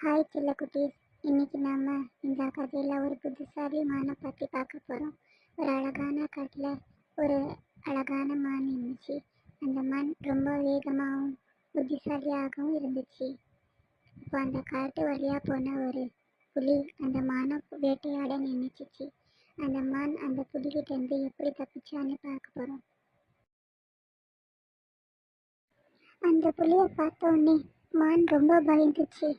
Hi சில்ல குட்டீஸ். இன்னைக்கு நாம இந்த கதையில் ஒரு புத்திசாலி மானை பற்றி பார்க்க போகிறோம் ஒரு அழகான காட்டில் ஒரு அழகான மான் இருந்துச்சு. அந்த மான் ரொம்ப வேகமாகவும் புத்திசாலியாகவும் இருந்துச்சு. இப்போ அந்த காட்டு வழியாக போன ஒரு புலி அந்த மானை வேட்டையாட நினைச்சிச்சு அந்த மான் அந்த புலிகிட்டேருந்து எப்படி தப்பிச்சான்னு பார்க்க போகிறோம் அந்த புலியை பார்த்த உடனே மான் ரொம்ப பயந்துச்சு.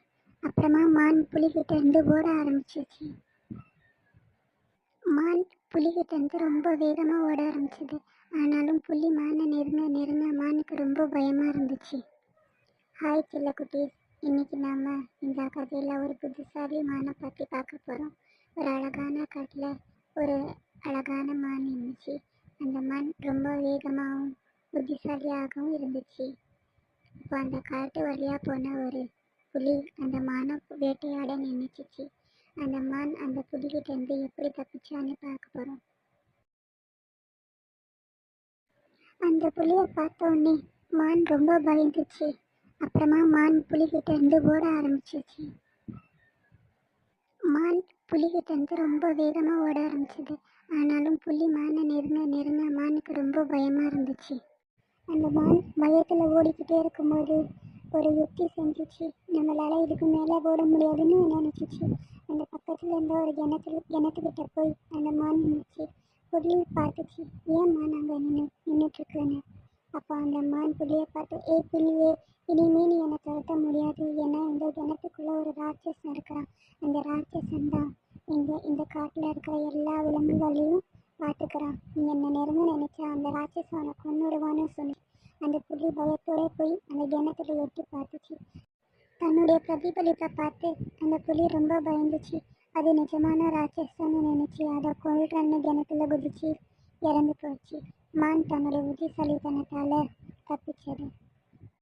அப்புறமா மான் புலிகிட்ட இருந்து ஓட ஆரம்பிச்சிச்சு. மான் புலிகிட்ட இருந்து ரொம்ப வேகமாக ஓட ஆரம்பிச்சது. ஆனாலும் புலி மானை நெருங்க நெருங்க மானுக்கு ரொம்ப பயமாக இருந்துச்சு. ஹாய் சில்ல குட்டீஸ் இன்னைக்கு நாம இந்த கதையில் ஒரு புத்திசாலி மானை பற்றி பார்க்க போகிறோம் ஒரு அழகான காட்டில் ஒரு அழகான மான் இருந்துச்சு. அந்த மான் ரொம்ப வேகமாகவும் புத்திசாலியாகவும் இருந்துச்சு. இப்போ அந்த காட்டு வழியாக போன ஒரு புலி அந்த மானை வேட்டையாட நினைச்சிச்சு. அந்த மான் அந்த புலிகிட்டேருந்து எப்படி தப்பிச்சான்னு பார்க்க போகிறோம் அந்த புலியை பார்த்த உடனே மான் ரொம்ப பயந்துச்சு. அப்புறமா மான் புலிகிட்டேருந்து ஓட ஆரம்பிச்சிச்சு. மான் புலிகிட்டேருந்து ரொம்ப வேகமாக ஓட ஆரம்பிச்சது. ஆனாலும் புலி மானை நெருங்க நெருங்க மானுக்கு ரொம்ப பயமாக இருந்துச்சு. அந்த மான் பயத்தில் ஓடிக்கிட்டே இருக்கும்போது ஒரு யுக்தி செஞ்சிச்சு நம்மளால் இதுக்கு மேலே ஓட முடியாதுன்னு நினச்சிச்சு. அந்த பக்கத்தில் இருந்த ஒரு கிணத்துல கிணத்துக்கிட்ட போய் அந்த மான் நின்றுச்சு புலி பார்த்துச்சு. ஏன் மான் அங்கே நின்று நின்றுட்டுருக்குன்னு அப்போ அந்த மான் புள்ளியை பார்த்து ஏ புள்ளியே இனிமே நீ என்னை துரத்த முடியாது. ஏன்னா இந்த கிணத்துக்குள்ளே ஒரு ராட்சசன் இருக்கிறான். அந்த ராட்சசன் தான் இந்த இந்த காட்டில் இருக்கிற எல்லா விலங்குகளையும் பார்த்துக்கிறான். நீ என்ன நேரமும் நினச்சா அந்த ராட்சசனை கொன்னுடுவான்னு சொன்னி பயத்தோட போய் அந்த கிணத்துல எட்டி பார்த்துச்சு. தன்னுடைய பிரதிபலிப்பை பார்த்து அந்த புலி ரொம்ப பயந்துச்சு. அது நிஜமான ராட்சசன்னு நினைச்சு அதை கொள்றன்னு கிணத்துல குதிச்சு இறந்து போச்சு. மான் தன்னுடைய புத்திசாலித்தனத்தால் தப்பிச்சது.